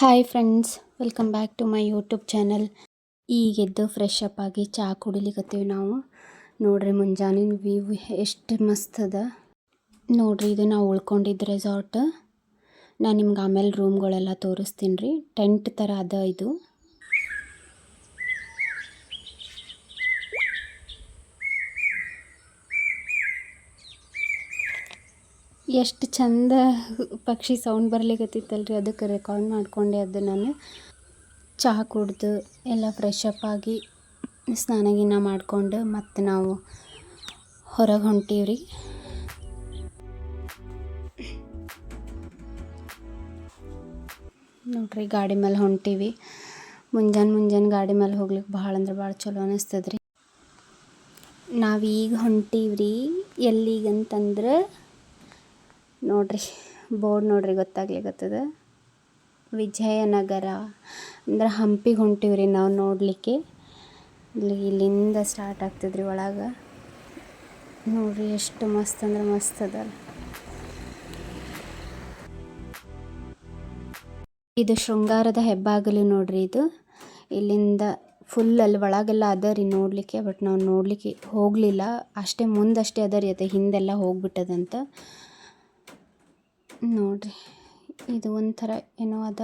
Hi friends welcome back to my YouTube channel ಈಗೆದ್ದು fresh up ಆಗಿ ಚಹಾ ಕುಡಿಲಿಕತ್ತೀವಿ ನಾವು. ನೋಡ್ರಿ ಮುಂಜಾನಿನ ವ್ಯೂ ಎಷ್ಟು ಮಸ್ತ್ ಅದ. ನೋಡ್ರಿ ಇದು ನಾವು ಉಳ್ಕೊಂಡಿದ್ದು ರೆಸಾರ್ಟ್ ನಾನು ನಿಮ್ಗೆ ಆಮೇಲೆ ರೂಮ್ಗಳೆಲ್ಲ ತೋರಿಸ್ತೀನಿ ರೀ. ಟೆಂಟ್ ಥರ ಅದ ಇದು. ಎಷ್ಟು ಚಂದ ಪಕ್ಷಿ ಸೌಂಡ್ ಬರ್ಲಿಕತ್ತಿತ್ತಲ್ರಿ, ಅದಕ್ಕೆ ರೆಕಾರ್ಡ್ ಮಾಡ್ಕೊಂಡೆ ಅದು ನಾನು. ಚಹಾ ಕುಡ್ದು ಎಲ್ಲ ಫ್ರೆಶ್ ಅಪ್ ಆಗಿ ಸ್ನಾನ ಗೀನ ಮಾಡ್ಕೊಂಡು ಮತ್ತು ನಾವು ಹೊರಗೆ ಹೊಂಟೀವ್ರಿ. ನೋಡ್ರಿ, ಗಾಡಿ ಮೇಲೆ ಹೊಂಟೀವಿ. ಮುಂಜಾನೆ ಮುಂಜಾನೆ ಗಾಡಿ ಮೇಲೆ ಹೋಗ್ಲಿಕ್ಕೆ ಭಾಳ ಅಂದ್ರೆ ಭಾಳ ಚಲೋ ಅನಿಸ್ತದ್ರಿ. ನಾವೀಗ ಹೊಂಟೀವ್ರಿ ಎಲ್ಲಿಗಂತಂದ್ರೆ ನೋಡ್ರಿ, ಬೋರ್ಡ್ ನೋಡ್ರಿ ಗೊತ್ತಾಗ್ಲಿಕತ್ತದ ವಿಜಯನಗರ. ಅಂದ್ರೆ ಹಂಪಿಗೆ ಹೊಂಟೀವ್ರಿ ನಾವು ನೋಡಲಿಕ್ಕೆ. ಇಲ್ಲಿ, ಇಲ್ಲಿಂದ ಸ್ಟಾರ್ಟ್ ಆಗ್ತದ್ರಿ ಒಳಗೆ. ನೋಡ್ರಿ ಎಷ್ಟು ಮಸ್ತ್ ಅಂದ್ರೆ ಮಸ್ತ್ ಅದ. ಇದು ಶೃಂಗಾರದ ಹೆಬ್ಬಾಗಿಲು ನೋಡ್ರಿ ಇದು. ಇಲ್ಲಿಂದ ಫುಲ್ ಅಲ್ಲಿ ಒಳಗೆಲ್ಲ ಅದ ರೀ ನೋಡಲಿಕ್ಕೆ ಬಟ್ ನಾವು ನೋಡಲಿಕ್ಕೆ ಹೋಗಲಿಲ್ಲ. ಅಷ್ಟೇ ಮುಂದಷ್ಟೇ ಅದ ರೀ ಅದು, ಹಿಂದೆಲ್ಲ ಹೋಗ್ಬಿಟ್ಟದಂತ. ನೋಡ್ರಿ, ಇದು ಒಂಥರ ಏನೋ ಅದ.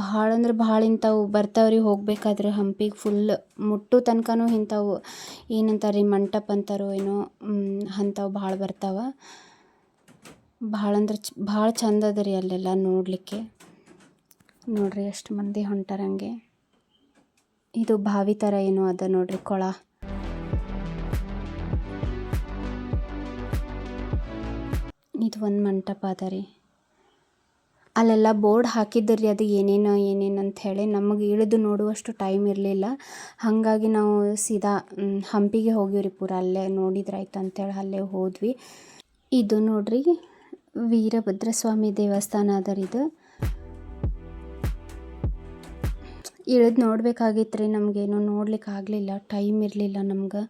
ಭಾಳ ಅಂದ್ರೆ ಭಾಳ ಇಂಥವು ಬರ್ತಾವ್ರಿ ಹೋಗ್ಬೇಕಾದ್ರೆ ಹಂಪಿಗೆ ಫುಲ್ ಮುಟ್ಟು ತನಕನೂ ಇಂಥವು. ಏನಂತಾರೆ ರೀ ಮಂಟಪ ಅಂತಾರೋ ಏನೋ ಅಂಥವು ಭಾಳ ಬರ್ತಾವ. ಭಾಳ ಅಂದ್ರೆ ಚ, ಭಾಳ ಚಂದ ಅದ ರೀ ಅಲ್ಲೆಲ್ಲ ನೋಡಲಿಕ್ಕೆ. ನೋಡ್ರಿ ಎಷ್ಟು ಮಂದಿ ಹೊಂಟಾರಂಗೆ ಇದು ಬಾವಿ ಥರ ಏನೋ ಅದ ನೋಡ್ರಿ, ಕೊಳ. ಇದು ಒಂದು ಮಂಟಪ ಅದ ರೀ. ಅಲ್ಲೆಲ್ಲ ಬೋರ್ಡ್ ಹಾಕಿದ್ರಿ ಅದು ಏನೇನು ಏನೇನು ಅಂತ ಹೇಳಿ ನಮಗೆ ಇಳಿದು ನೋಡುವಷ್ಟು ಟೈಮ್ ಇರಲಿಲ್ಲ. ಹಾಗಾಗಿ ನಾವು ಸೀದಾ ಹಂಪಿಗೆ ಹೋಗಿವ್ರಿ ಪೂರ. ಅಲ್ಲೇ ನೋಡಿದ್ರಾಯ್ತು ಅಂತೇಳಿ ಅಲ್ಲೇ ಹೋದ್ವಿ. ಇದು ನೋಡ್ರಿ ವೀರಭದ್ರ ಸ್ವಾಮಿ ದೇವಸ್ಥಾನ ಅದ ರೀ ಇದು. ಇಳಿದು ನೋಡ್ಬೇಕಾಗಿತ್ತು ರೀ ನಮಗೇನು ನೋಡ್ಲಿಕ್ಕೆ ಆಗಲಿಲ್ಲ ಟೈಮ್ ಇರಲಿಲ್ಲ ನಮ್ಗೆ.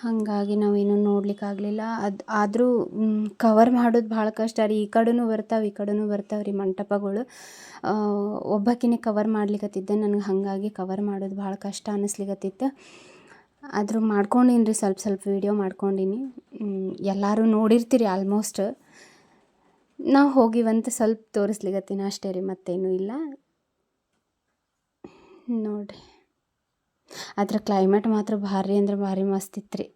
ಹಾಗಾಗಿ ನಾವೇನು ನೋಡ್ಲಿಕ್ಕೆ ಆಗಲಿಲ್ಲ. ಅದು ಆದರೂ ಕವರ್ ಮಾಡೋದು ಭಾಳ ಕಷ್ಟ ರೀ. ಈ ಕಡೆನೂ ಬರ್ತಾವೆ, ಈ ಕಡೆನೂ ಬರ್ತಾವೆ ರೀ ಮಂಟಪಗಳು. ಒಬ್ಬಾಕಿನೇ ಕವರ್ ಮಾಡ್ಲಿಕ್ಕತ್ತಿದ್ದೆ ನನಗೆ ಹಾಗಾಗಿ ಕವರ್ ಮಾಡೋದು ಭಾಳ ಕಷ್ಟ ಅನ್ನಿಸ್ಲಿಕ್ಕತ್ತಿತ್ತು ಆದರೂ ಮಾಡ್ಕೊಂಡೀನಿ ರೀ, ಸ್ವಲ್ಪ ಸ್ವಲ್ಪ ವೀಡಿಯೋ ಮಾಡ್ಕೊಂಡೀನಿ. ಎಲ್ಲರೂ ನೋಡಿರ್ತೀರಿ ಆಲ್ಮೋಸ್ಟ್ ನಾವು ಹೋಗಿವಂತ ಸ್ವಲ್ಪ ತೋರಿಸ್ಲಿಕ್ಕತ್ತೀನಿ ಅಷ್ಟೇ ರೀ, ಮತ್ತೇನೂ ಇಲ್ಲ. ನೋಡಿರಿ. ಅದ್ರ ಕ್ಲೈಮೇಟ್ ಮಾತ್ರ ಭಾರಿ ಅಂದ್ರೆ ಭಾರಿ ಮಸ್ತ್ ಇತ್ತು ರೀ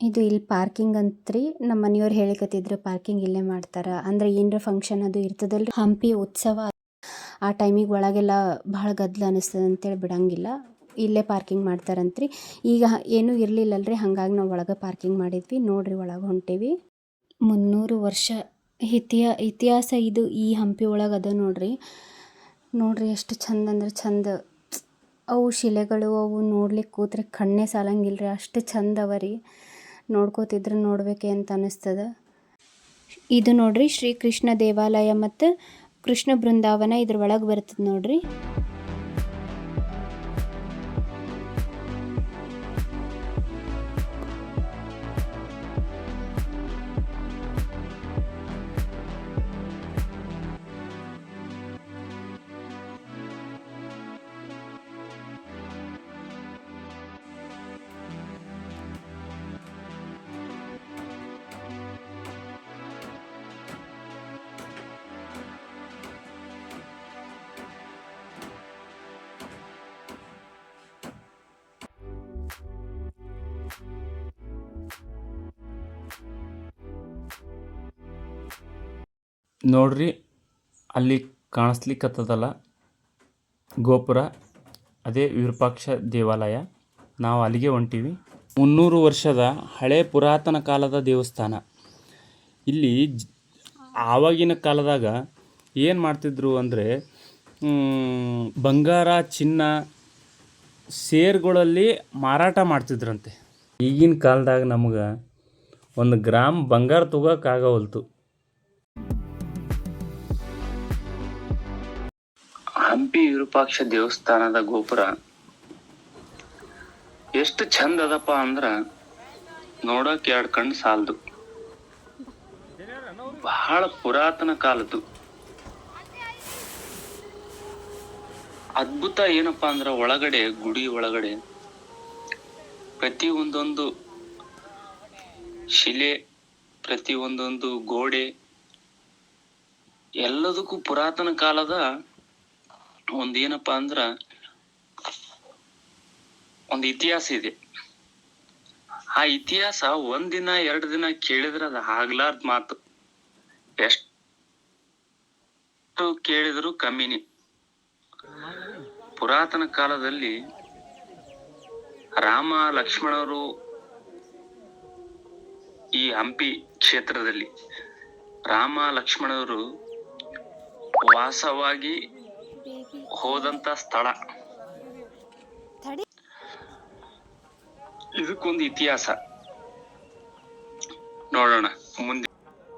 ಇದು ಇಲ್ಲಿ ಪಾರ್ಕಿಂಗ್ ಅಂತ್ರಿ. ನಮ್ಮ ಮನೆಯವ್ರು ಹೇಳಿಕತ್ತಿದ್ರು ಪಾರ್ಕಿಂಗ್ ಇಲ್ಲೇ ಮಾಡ್ತಾರೆ. ಅಂದ್ರೆ ಏನರ ಫಂಕ್ಷನ್ ಅದು ಇರ್ತದಲ್ರಿ. ಹಂಪಿ ಉತ್ಸವ ಆ ಟೈಮಿಗೆ ಒಳಗೆಲ್ಲ ಭಾಳ ಗದ್ದಲ ಅನಿಸ್ತದೆ ಅಂತೇಳಿ ಬಿಡಂಗಿಲ್ಲ. ಇಲ್ಲೇ ಪಾರ್ಕಿಂಗ್ ಮಾಡ್ತಾರಂತ್ರಿ. ಈಗ ಏನೂ ಇರಲಿಲ್ಲಲ್ರಿ, ಹಾಗಾಗಿ ನಾವು ಒಳಗೆ ಪಾರ್ಕಿಂಗ್ ಮಾಡಿದ್ವಿ. ನೋಡ್ರಿ ಒಳಗೆ ಹೊಂಟೀವಿ. ಮುನ್ನೂರು ವರ್ಷ ಇತಿಹಾ ಇತಿಹಾಸ ಇದು ಈ ಹಂಪಿ ಒಳಗೆ ಅದ ನೋಡ್ರಿ. ನೋಡ್ರಿ ಎಷ್ಟು ಚಂದ ಅಂದ್ರೆ ಚಂದ. ಅವು ಶಿಲೆಗಳು, ಅವು ನೋಡ್ಲಿಕ್ಕೆ ಕೂತ್ರೆ ಕಣ್ಣೇ ಸಾಲಂಗಿಲ್ಲ ರೀ ಅಷ್ಟು ಚಂದ ಅವ ರೀ. ನೋಡ್ಕೋತಿದ್ರೆ ನೋಡ್ಬೇಕೆ ಅಂತ ಅನ್ನಿಸ್ತದ ಇದು ನೋಡ್ರಿ ಶ್ರೀ ಕೃಷ್ಣ ದೇವಾಲಯ ಮತ್ತು ಕೃಷ್ಣ ಬೃಂದಾವನ ಇದ್ರ ಒಳಗೆ ಬರ್ತದೆ ನೋಡ್ರಿ. ನೋಡ್ರಿ, ಅಲ್ಲಿ ಕಾಣಿಸ್ಲಿಕ್ಕತ್ತದಲ್ಲ ಗೋಪುರ, ಅದೇ ವಿರೂಪಾಕ್ಷ ದೇವಾಲಯ. ನಾವು ಅಲ್ಲಿಗೆ ಹೊಂಟೀವಿ. ಮುನ್ನೂರು ವರ್ಷದ ಹಳೆ ಪುರಾತನ ಕಾಲದ ದೇವಸ್ಥಾನ. ಇಲ್ಲಿ ಆವಾಗಿನ ಕಾಲದಾಗ ಏನು ಮಾಡ್ತಿದ್ರು ಅಂದರೆ ಬಂಗಾರ, ಚಿನ್ನ ಸೇರ್ಗಳಲ್ಲಿ ಮಾರಾಟ ಮಾಡ್ತಿದ್ರಂತೆ. ಈಗಿನ ಕಾಲದಾಗ ನಮ್ಗೆ ಒಂದು ಗ್ರಾಮ್ ಬಂಗಾರ ತೊಗೋಕ್ಕಾಗವಲ್ತು ವಿರೂಪಾಕ್ಷ ದೇವಸ್ಥಾನದ ಗೋಪುರ. ಎಷ್ಟು ಚಂದ ಅದಪ್ಪ ಅಂದ್ರ ನೋಡಕ್ ಎರಡ್ ಕಣ್ಣು ಸಾಲದು. ಬಹಳ ಪುರಾತನ ಕಾಲದ್ದು. ಅದ್ಭುತ ಏನಪ್ಪಾ ಅಂದ್ರ ಒಳಗಡೆ, ಗುಡಿ ಒಳಗಡೆ ಪ್ರತಿ ಒಂದೊಂದು ಶಿಲೆ ಪ್ರತಿ ಒಂದೊಂದು ಗೋಡೆ ಎಲ್ಲದಕ್ಕೂ ಪುರಾತನ ಕಾಲದ ಒಂದೇನಪ್ಪಾ ಅಂದ್ರ ಒಂದು ಇತಿಹಾಸ ಇದೆ. ಆ ಇತಿಹಾಸ ಒಂದಿನ ಎರಡ್ ದಿನ ಕೇಳಿದ್ರೆ ಅದು ಆಗ್ಲಾರ್ದ ಮಾತು. ಎಷ್ಟು ಕೇಳಿದ್ರು ಕಮ್ಮಿನಿ. ಪುರಾತನ ಕಾಲದಲ್ಲಿ ರಾಮ, ಲಕ್ಷ್ಮಣರು ಈ ಹಂಪಿ ಕ್ಷೇತ್ರದಲ್ಲಿ ರಾಮ, ಲಕ್ಷ್ಮಣರು ವಾಸವಾಗಿ ಹೋದಂತ ಸ್ಥಳ. ಇದಕ್ಕೊಂದು ಇತಿಹಾಸ. ನೋಡೋಣ, ಮುಂದೆ.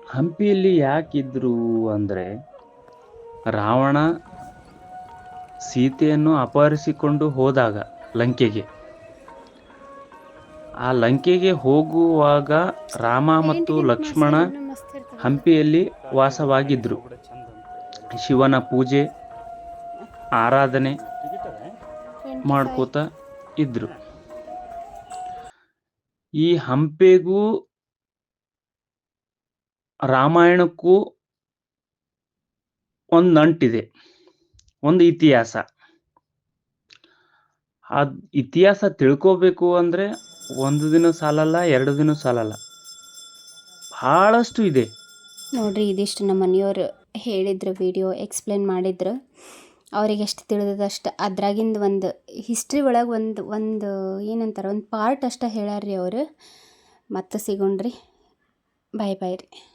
ಹಂಪಿಯಲ್ಲಿ ಯಾಕಿದ್ರು ಅಂದ್ರೆ ರಾವಣ ಸೀತೆಯನ್ನು ಅಪಹರಿಸಿಕೊಂಡು ಹೋದಾಗ ಲಂಕೆಗೆ. ಆ ಲಂಕೆಗೆ ಹೋಗುವಾಗ ರಾಮ ಮತ್ತು ಲಕ್ಷ್ಮಣ ಹಂಪಿಯಲ್ಲಿ ವಾಸವಾಗಿದ್ದರು ಶಿವನ ಪೂಜೆ ಆರಾಧನೆ ಮಾಡ್ಕೋತ ಇದ್ರು. ಈ ಹಂಪೆಗೂ, ರಾಮಾಯಣಕ್ಕೂ ಒಂದು ನಂಟಿದೆ, ಒಂದು ಇತಿಹಾಸ. ಆ ಇತಿಹಾಸ ತಿಳ್ಕೋಬೇಕು ಅಂದರೆ ಒಂದು ದಿನ ಸಾಲಲ್ಲ, ಎರಡು ದಿನ ಸಾಲಲ್ಲ. ಭಾಳಷ್ಟು ಇದೆ. ನೋಡ್ರಿ, ಇದಿಷ್ಟು ನಮ್ಮ ಮನೆಯವರು ಹೇಳಿದ್ರು, ವಿಡಿಯೋ ಎಕ್ಸ್ಪ್ಲೇನ್ ಮಾಡಿದ್ರು. ಅವ್ರಿಗೆ ಎಷ್ಟು ತಿಳಿದದಷ್ಟು ಅದ್ರಾಗಿಂದು ಒಂದು ಹಿಸ್ಟ್ರಿ ಒಳಗೆ ಒಂದು ಒಂದು ಏನಂತಾರೆ, ಒಂದು ಪಾರ್ಟ್ ಅಷ್ಟೇ ಹೇಳ್ಯಾರ್ರಿ ಅವರು. ಮತ್ತೆ ಸಿಗೋಣ್ರಿ. ಬಾಯ್ ಬಾಯ್ ರೀ.